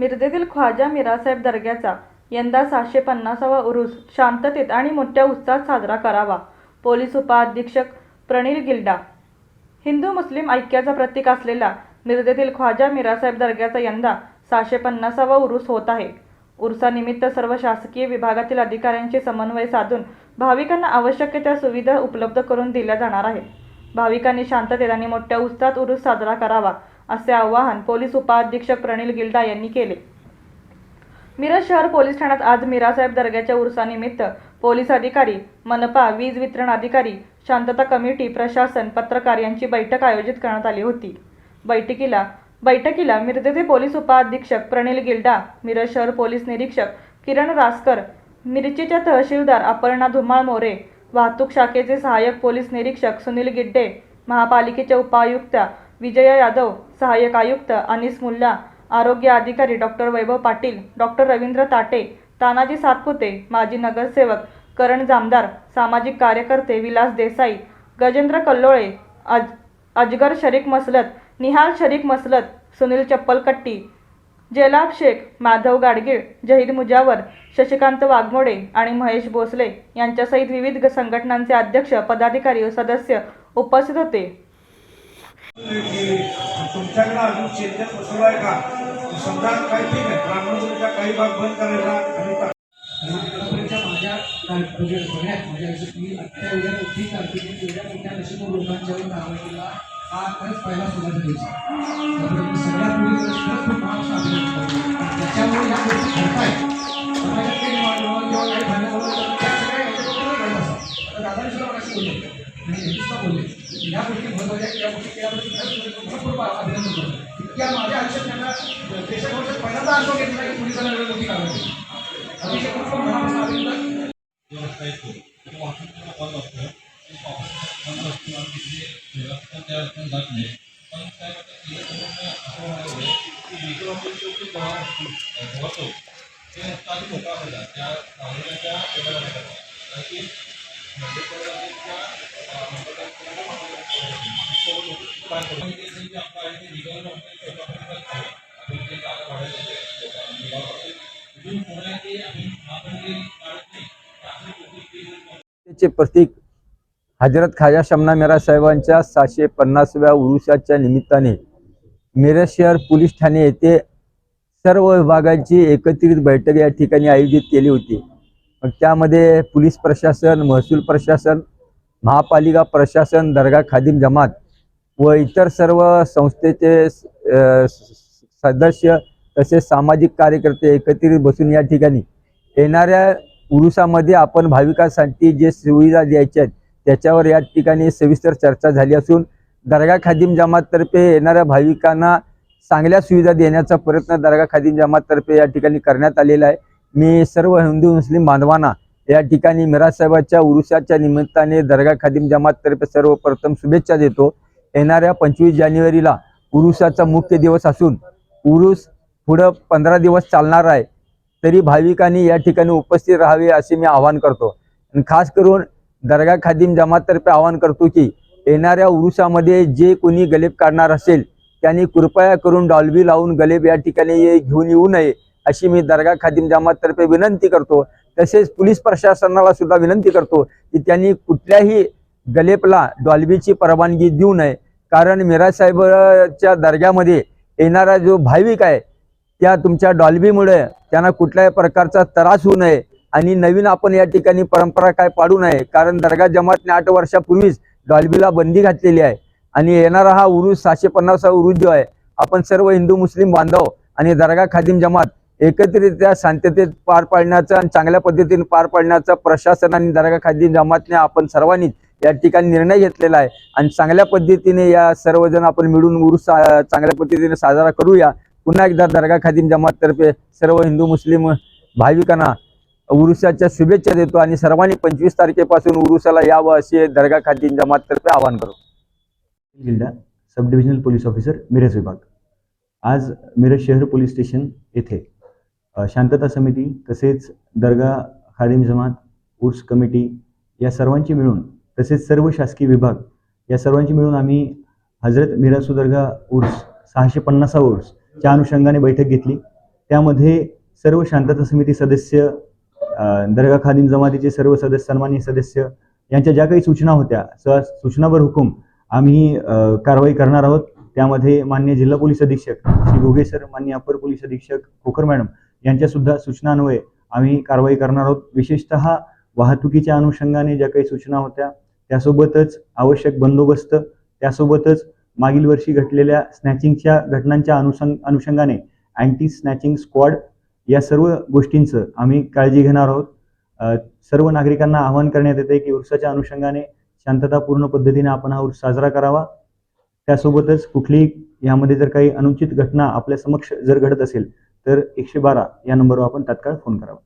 मिरजेतील ख्वाजा मिरासाहेब दर्ग्याचा यंदा सहाशे पन्नासावा उरूस शांततेत आणि मोठ्या उत्साहात साजरा करावा. पोलीस उपअधीक्षक प्रणील गिल्डा. हिंदू मुस्लिम ऐक्याचा प्रतीक असलेला मिरजेतील ख्वाजा मिरासाहेब दर्ग्याचा यंदा सहाशे पन्नासावा उरूस होत आहे. उरसानिमित्त सर्व शासकीय विभागातील अधिकाऱ्यांचे समन्वय साधून भाविकांना आवश्यक त्या सुविधा उपलब्ध करून दिल्या जाणार आहेत. भाविकांनी शांततेत आणि मोठ्या उत्साहात उरूस साजरा करावा. असे आवाहन पोलीस उपाधीक्षक प्रणिल गिल्डा यांनी केले. मिरज शहर पोलीस ठाण्यात आज मिरासाहेब दर्ग्याच्या उर्सानिमित्त पोलीस अधिकारी मनपा वीज वितरण अधिकारी शांतता कमिटी प्रशासन पत्रकार यांची बैठक आयोजित करण्यात आली होती. बैठकीला बैठकीला मिरजेचे पोलीस उपाधीक्षक प्रणील गिल्डा मिरज शहर पोलीस निरीक्षक किरण रासकर मिरचीच्या तहसीलदार अपर्णा धुमाळ मोरे वाहतूक शाखेचे सहाय्यक पोलीस निरीक्षक सुनील गिड्डे महापालिकेच्या उपायुक्त विजया यादव सहाय्यक आयुक्त अनिस मुल्ला आरोग्य अधिकारी डॉक्टर वैभव पाटील डॉक्टर रवींद्र ताटे तानाजी सातपुते माजी नगरसेवक करण जामदार सामाजिक कार्यकर्ते विलास देसाई गजेंद्र कल्लोळे अज अजगर शरीक मसलत निहाल शरीक मसलत सुनील चप्पलकट्टी जयलाभ शेख माधव गाडगीळ जहीर मुजावर शशिकांत वाघमोडे आणि महेश भोसले यांच्यासहित विविध संघटनांचे अध्यक्ष पदाधिकारी व सदस्य उपस्थित होते. तुमच्याकडे अजून शेतकरी वसूल आहे का समजा काही ठीक आहे ब्राह्मणाचा काही भाग बंद करायचा माझ्या म्हणजे बघण्यात माझ्या मी आत्ता एवढ्या मोठी कारकिर्दीत एवढ्या मोठ्या नशीब लोकांच्यावर काम केला हा खरंच पहिला सुरुवात दिवस सगळ्यात खरंच खूप त्याच्यामुळे या गोष्टी घडतायत समाजात काही किंवा काही भांडण त्या सगळ्या घडत असतात. सुद्धा बोलले आणि हेही सुद्धा बोलले की या गोष्टी महत्त्वाच्या आहेत, या गोष्टी केल्याबद्दल खरंच तुमचं भरपूर अभिनंदन करतो इतक्या माझ्या आयुष्यात त्यांना देशाभरात पहिल्यांदा अनुभव घेतला की पोलिसांना एवढी मोठी कारवाई केली. अतिशय खूप मनापासून अभिनंदन रस्ता येतो तो वाहतुकीला बंद असतो तो बंद असतो आणि तिथे रस्ता त्या रस्त्याने जात नाही पण काय करतात त्याच्यासमोर असं म्हणाले की विक्रोपी चौकी जेव्हा भरतो ते रस्ता आधी मोकळा असायचा त्या प्रतीक हजरत खाजा शमना मेरा साहेबांच्या सहाशे पन्नासव्या उरुसाच्या निमित्ताने मिरज शहर पोलीस ठाणे येथे सर्व विभागांची एकत्रित बैठक या ठिकाणी आयोजित केली होती. मग त्यामध्ये पोलीस प्रशासन महसूल प्रशासन महापालिका प्रशासन दर्गा खादिम जमात व इतर सर्व संस्थेचे सदस्य तसेच सामाजिक कार्यकर्ते एकत्रित बसून या ठिकाणी येणाऱ्या उरुसामध्ये आपण भाविकांसाठी जे सुविधा द्यायच्या आहेत त्याच्यावर या ठिकाणी सविस्तर चर्चा झाली असून दर्गा खादिम जमाततर्फे येणाऱ्या भाविकांना चांगल्या सुविधा देण्याचा प्रयत्न दर्गा खादिम जमाततर्फे या ठिकाणी करण्यात आलेला आहे. मी सर्व हिंदू मुस्लिम बांधवांना या ठिकाणी मिराज साहेबाच्या उरुसाच्या निमित्ताने दर्गा खादिम जमाततर्फे सर्वप्रथम शुभेच्छा देतो. येणाऱ्या पंचवीस जानेवारीला उरुसाचा मुख्य दिवस असून उरुस पुढं पंधरा दिवस चालणार आहे. तरी भाविकांनी या ठिकाणी उपस्थित राहावे असे मी आवाहन करतो. आणि खास करून दर्गा खादिम जमाततर्फे आवाहन करतो की येणाऱ्या उरुसामध्ये जे कोणी गलेब काढणार असेल त्यांनी कृपया करून डॉल्बी लावून गलेब या ठिकाणी घेऊन येऊ नये. अशी मी दर्गा खादिम जमाततर्फे विनंती करतो. तसेच पोलीस प्रशासनाला सुद्धा विनंती करतो की त्यांनी कुठल्याही गलेपला डॉल्बीची परवानगी देऊ नये. कारण मिराज साहेबच्या दर्ग्यामध्ये येणारा जो भाविक आहे त्या तुमच्या डॉल्बीमुळे त्यांना कुठल्याही प्रकारचा त्रास होऊ नये. आणि नवीन आपण या ठिकाणी परंपरा काय पाडू नये कारण दर्गा जमातने आठ वर्षापूर्वीच डॉल्बीला बंदी घातलेली आहे. आणि येणारा हा उरुस सहाशे पन्नासा उरुस जो आहे आपण सर्व हिंदू मुस्लिम बांधव आणि दर्गा खादिम जमात एकत्रितरित्या शांततेत पार पाडण्याचा आणि चांगल्या पद्धतीने पार पाडण्याचा प्रशासन आणि दर्गा खादिम जमातने आपण सर्वांनी या ठिकाणी निर्णय घेतलेला आहे. आणि चांगल्या पद्धतीने या सर्वजण आपण मिळून उरुस चांगल्या पद्धतीने साजरा करूया. पुन्हा एकदा दर्गा खादिम जमाततर्फे सर्व हिंदू मुस्लिम भाविकांना उरुसाच्या शुभेच्छा देतो आणि सर्वांनी पंचवीस तारखेपासून उरुसाला यावं असे दर्गा खादिम जमाततर्फे आवाहन करू. जिल्हा sub divisional police officer Miraj विभाग. आज मिरज शहर पोलीस स्टेशन येथे शांतता समिती तसेच दर्गा खादिम जमात उर्स कमिटी या सर्वांची मिळून तसेच सर्व शासकीय विभाग या सर्वांची मिळून आम्ही हजरत मिरासू दर्गा उर्स सहाशे पन्नासा उर्स च्या अनुषंगाने बैठक घेतली. त्यामध्ये सर्व शांतता समिती सदस्य दर्गा खादिम जमातीचे सर्व सदस्य सन्मान्य सदस्य यांच्या ज्या काही सूचना होत्या स सूचनावर हुकूम आम्ही कारवाई करणार आहोत. त्यामध्ये मान्य जिल्हा पोलीस अधीक्षक श्री घोगे सर मान्य अपर पोलीस अधीक्षक खोकर मॅडम यांच्या सुद्धा सूचनान्वये आम्ही कारवाई करणार आहोत. विशेषतः वाहतुकीच्या अनुषंगाने ज्या काही सूचना होत्या त्यासोबतच आवश्यक बंदोबस्त त्यासोबतच मागील वर्षी घडलेल्या स्नॅचिंगच्या घटनांच्या अनुषंग अनुषंगाने अँटी स्नॅचिंग स्क्वॉड या सर्व गोष्टींचं आम्ही काळजी घेणार आहोत. सर्व नागरिकांना आवाहन करण्यात येते की उर्साच्या अनुषंगाने शांततापूर्ण पद्धतीने आपण हा उर्स साजरा करावा. त्यासोबतच कुठलीही यामध्ये जर काही अनुचित घटना आपल्या समक्ष जर घडत असेल तर एकशे बारा या नंबरवर आपण तात्काळ फोन करावा.